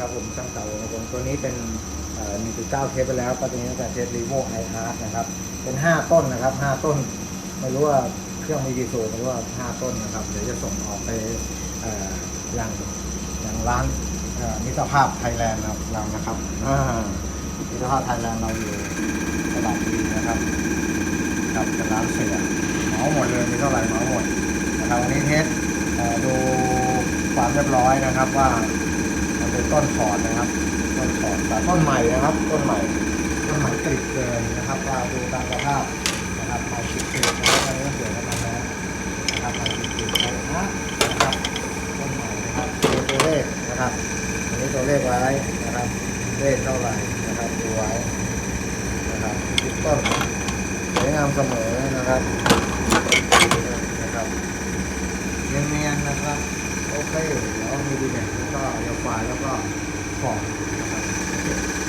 ครับผมช่างเต่าของผมตัวนี้เป็นเอ่อ1.9 เทสไปแล้ว ก็ตัวนี้เป็นเทสรีโวไออาร์นะครับ เป็น 5 ต้นนะครับ 5 ต้น ไม่รู้ว่าเครื่องมีกี่สูบไม่รู้ว่า 5 ต้นนะครับ เดี๋ยวจะส่งออกไปเอ่ออย่างอย่างร้านเอ่อมิตรภาพไทยแลนด์เราเรานะครับอ่ามิตรภาพไทยแลนด์เราอยู่ตลาดดีนะครับกับเป็นร้านเสียเหมาหมดเลยมีเท่าไหร่เหมาหมดนะครับวันนี้เทสเอ่อดูความเรียบร้อยนะครับว่ามัน เป็นต้นขอดนะครับ ต้นขอดแต่ต้นใหม่นะครับ ต้นใหม่ ต้นใหม่กริบเลยนะครับว่าดูตามสภาพนะครับม่กริบเลยนะครับอันนี้ก็สวยแล้วนะนะครับม่กริบเลยนะนะครับต้นใหม่นะครับดูตัวเลขนะครับอันนี้ตัวเลขไว้นะครับ เลขเท่าไหร่นะครับดูไว้นะครับทุกต้นสวยงามเสมอนะครับนะครับเนียนๆนะครับโอเคเดี๋ยวมีดีเด่นแล้วก็เดี๋ยวไฟล์แล้วก็ そ。